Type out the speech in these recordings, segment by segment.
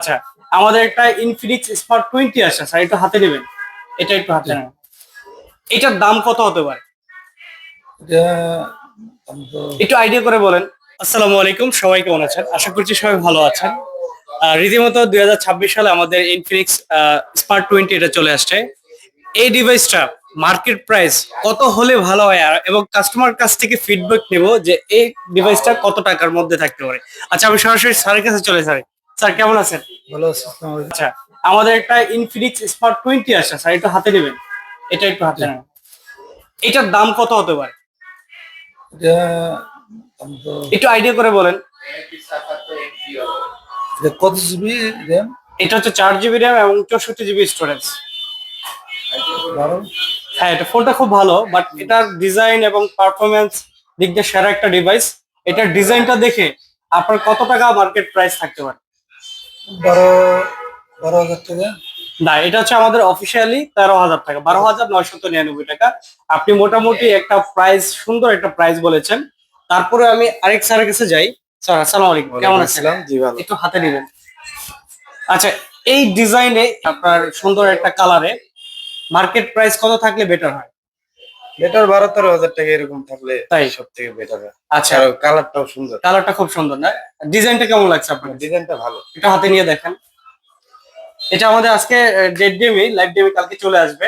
আচ্ছা আমাদের একটা ইনফিনিক্স স্মার্ট টোয়েন্টি আছে স্যার একটু হাতে নেবেন। এটা একটু হাতে নেবেন এটার দাম কত হতে পারে? এটা একটু আইডিয়া করে বলেন। আসসালামু আলাইকুম সবাই কেমন আছেন? আশা করছি সবাই ভালো আছেন। রীতিমতো দুই হাজার ছাব্বিশ সালে আমাদের ইনফিনিক্স স্মার্ট টোয়েন্টি এটা চলে আসছে। এই ডিভাইসটা মার্কেট প্রাইস কত হলে ভালো হয় আর এবং কাস্টমার কাছ থেকে ফিডব্যাক নেব যে এই ডিভাইসটা কত টাকার মধ্যে থাকতে পারে। আচ্ছা আমি সরাসরি স্যারের কাছে চলে স্যার স্যার কেমন আছেন? ভালো আছি আচ্ছা আমাদের একটা ইনফিনিক্স স্মার্ট টোয়েন্টি আসছে স্যার একটু হাতে নেবেন? এটা একটু হাতে নেবেন। এটার দাম কত হতে পারে? একটু আইডিয়া করে বলেন। কত জিবি র্যাম এটা হচ্ছে চার জিবি র্যাম এবং চৌষট্টি জিবি স্টোরেজ হ্যাঁ এটা ফোনটা খুব ভালো বাট এটার ডিজাইন এবং পারফরমেন্স দিক দিয়ে সেরা একটা ডিভাইস এটার ডিজাইনটা দেখে আপনার কত টাকা মার্কেট প্রাইস থাকতে পারে? বারো বারো হাজার টাকা। না এটা হচ্ছে আমাদের অফিসিয়ালি তেরো হাজার টাকা। বারো হাজার নয়শত নিরানব্বই টাকা। আপনি মোটামুটি একটা প্রাইস সুন্দর একটা প্রাইস বলেছেন। তারপরে আমি আরেক স্যারের কাছে যাই। স্যার আসসালামু আলাইকুম। কেমন আছেন? জি ভালো। একটু হাতে নেবেন। আচ্ছা এই ডিজাইনে আপনার সুন্দর একটা কালারে মার্কেট প্রাইস কত থাকলে বেটার হয়? বেটার বারো তেরো হাজার টাকা এরকম থাকলে তাই? সব থেকে বেটার আচ্ছা। কালারটাও সুন্দর। কালারটা খুব সুন্দর না? ডিজাইনটা কেমন লাগছে আপনার? ডিজাইনটা ভালো। এটা হাতে নিয়ে দেখেন। এটা আমাদের আজকে ডেট ডিমি লাইভ ডিমি কালকে চলে আসবে।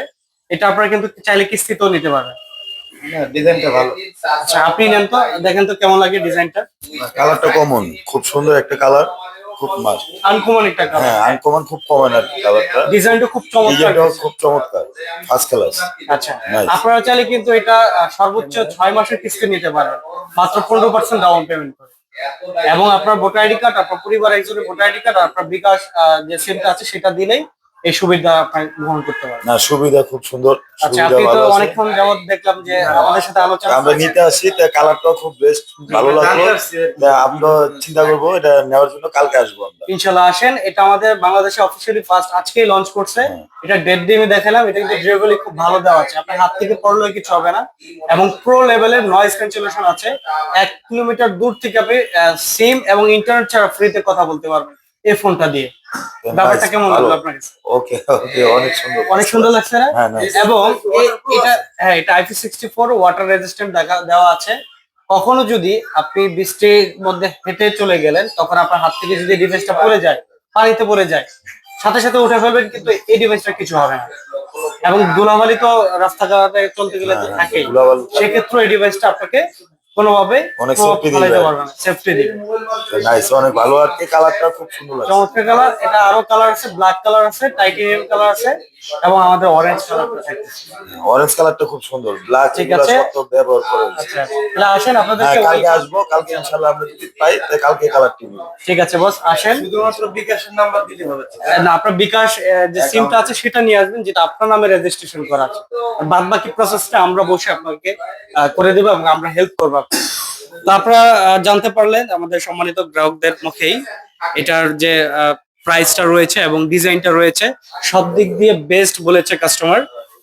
এটা আপনারা কিন্তু চাইলে কিস্তিতেও নিতে পারবেন। ডিজাইনটা ভালো। আচ্ছা আপনি নেন তো দেখেন তো কেমন লাগে ডিজাইনটা কালারটা কমন খুব সুন্দর একটা কালার খুব মাস আনকমন একটা কালার হ্যাঁ আনকমন খুব কমন আর কি কালারটা ডিজাইনটা খুব চমৎকার। খুব চমৎকার ফার্স্ট ক্লাস আচ্ছা আপনারা চাইলে কিন্তু এটা সর্বোচ্চ ছয় মাসের কিস্তি নিতে পারেন। মাত্র পনেরো পার্সেন্ট ডাউন পেমেন্ট করে। এবং আপনার ভোটার আইডি কার্ড, আপনার পরিবার একজনের ভোটার আইডি কার্ড আপনার বিকাশ যে সিমটা আছে সেটা দিলেই এই সুবিধা আপনার গ্রহণ করতে পারবেন। না সুবিধা খুব সুন্দর আচ্ছা আপনি তো অনেকক্ষণ যাবত দেখলাম যে আমাদের সাথে আলোচনা আমরা করছেন। নিতে আসি তা কালারটাও খুব বেস্ট ভালো লাগল। আমরা চিন্তা করব এটা নেওয়ার জন্য কালকে আসব আমরা। আসেন। এটা আমাদের বাংলাদেশে অফিসিয়ালি ফার্স্ট আজকেই লঞ্চ করছে। এটা ডেট দিয়ে আমি দেখালাম এটা কিন্তু ডিউরেবলি খুব ভালো দেওয়া আছে। আপনার হাত থেকে পড়লে কিছু হবে না। এবং প্রো লেভেলের নয়েজ ক্যান্সেলেশন আছে। এক কিলোমিটার দূর থেকে আপনি সিম এবং ইন্টারনেট ছাড়া ফ্রিতে কথা বলতে পারবেন। এই ফোনটা দিয়ে। ব্যাপারটা কেমন। লাগল আপনার কাছে? ওকে ওকে অনেক সুন্দর। অনেক সুন্দর লাগছে না? হ্যাঁ, এবং এটা হ্যাঁ এটা IP sixty four water resistant দেওয়া আছে। কখনো যদি আপনি বৃষ্টির মধ্যে হেঁটে চলে গেলেন তখন আপনার হাত থেকে যদি ডিভাইসটা পড়ে যায় পানিতে পড়ে যায় সাথে সাথে উঠে ফেলবেন কিন্তু এই ডিভাইসটা কিছু হবে না। এবং ধুলাবালি তো রাস্তাঘাটে চলতে গেলে তো হ্যাঁ, থাকেই। সেক্ষেত্রে এই ডিভাইসটা আপনাকে কোনোভাবে অনেক দিবে। না সেফটি দিবে। নাইস অনেক ভালো। আর কি কালারটা খুব সুন্দর লাগছে। চমৎকার কালার এটা আরও কালার আছে ব্ল্যাক কালার আছে টাইটেনিয়াম কালার আছে এবং আমাদের অরেঞ্জ কালারটা অরেঞ্জ কালারটা খুব সুন্দর। ব্ল্যাক ঠিক আছে। ব্যবহার করে আচ্ছা তাহলে আসেন হ্যাঁ আপনাদেরকে কালকে আসব কালকে ইনশাল্লাহ আমরা যদি পাই তাহলে কালকে কালারটি নিবো। ঠিক আছে বস আসেন। শুধুমাত্র বিকাশের নাম্বার দিলে হবে। না আপনার বিকাশ যে সিমটা আছে সেটা নিয়ে আসবেন যেটা আপনার নামে রেজিস্ট্রেশন করা আছে। বাদ বাকি প্রসেসটা আমরা বসে আপনাকে আহ, করে দেবো এবং আমরা হেল্প করব তো আপনারা জানতে পারলেন আমাদের সম্মানিত গ্রাহকদের মুখেই এটার যে প্রাইসটা রয়েছে এবং ডিজাইনটা রয়েছে, সব দিক দিয়ে বেস্ট বলেছে কাস্টমার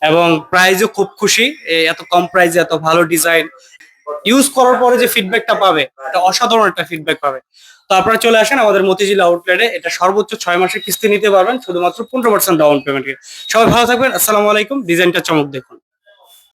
এবং প্রাইসও খুব খুশি। এত কম প্রাইসে এত ভালো ডিজাইন ইউজ করার পরে যে ফিডব্যাকটা পাবে, এটা অসাধারণ একটা ফিডব্যাক পাবে। তো আপনারা চলে আসেন আমাদের মতিঝিল আউটলেটে এটা সর্বোচ্চ ছয় মাসের কিস্তি নিতে পারবেন, শুধুমাত্র পনেরো পার্সেন্ট ডাউন পেমেন্টে সবাই ভালো থাকবেন, আসসালামু আলাইকুম। ডিজাইনটা চমক দেখুন।